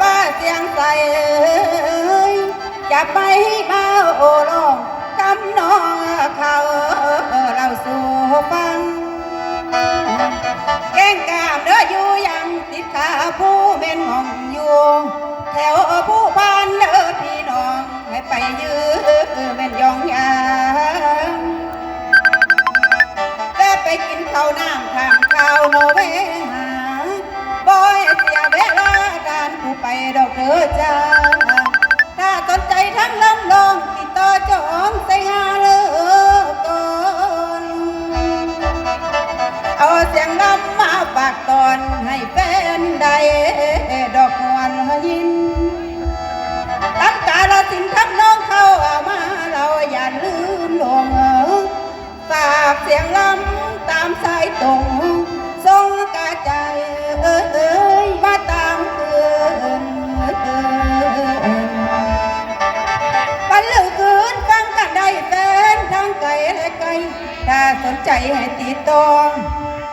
ป้าเสียงใสจะไปเบ้าโอลองคำน้องเขาเราสู่ฟัง ดอกเด้อจ้า ถ้าสนใจทั้งลำลองติดต่อจองใส่งาเลยก่อนเอาเสียงนำมาฝากตอนให้แฟนได้ดอกนวลยินตั้งกาลสินทับน้องเข้าเอามาเราอย่าลืมลงฝากเสียงลำตามสายตรง เหลือคืนฟังกันได้แฟนทางไกลและไกล ถ้าสนใจให้ติดต่อ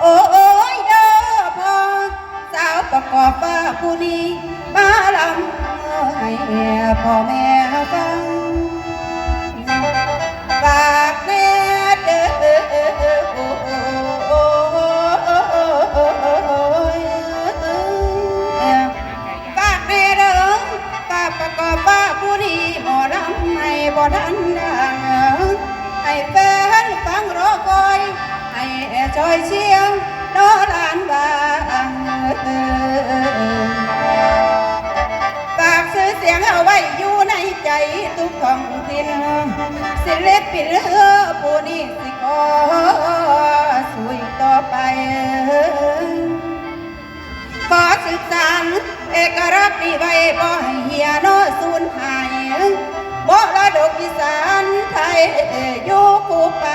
โอ้โยเด้อพอสาวประกอบป้าผู้นี้มาลำให้พ่อแม่ บ่ทันดังให้แฟนฟังรอคอย ให้จอยเชียงนอลานบางฝากซื้อเสียงเอาไว้อยู่ในใจทุกท้องถิ่นศิลปินเฮือผู้นี้สิขอสุยต่อไปขอศึกษาเอกรักษ์นี่ไว้บ่ให้เหียโนสูญหาย อยู่กูไป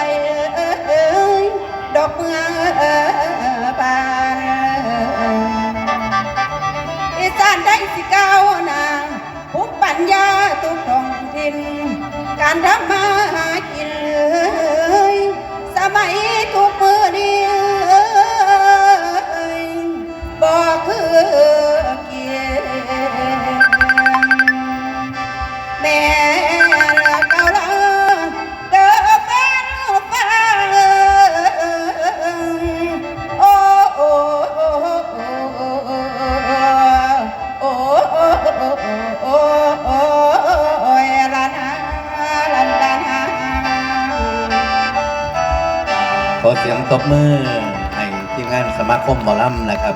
อเสียงตบมือให้ทีมงานสมาคมหมอลำนะครับ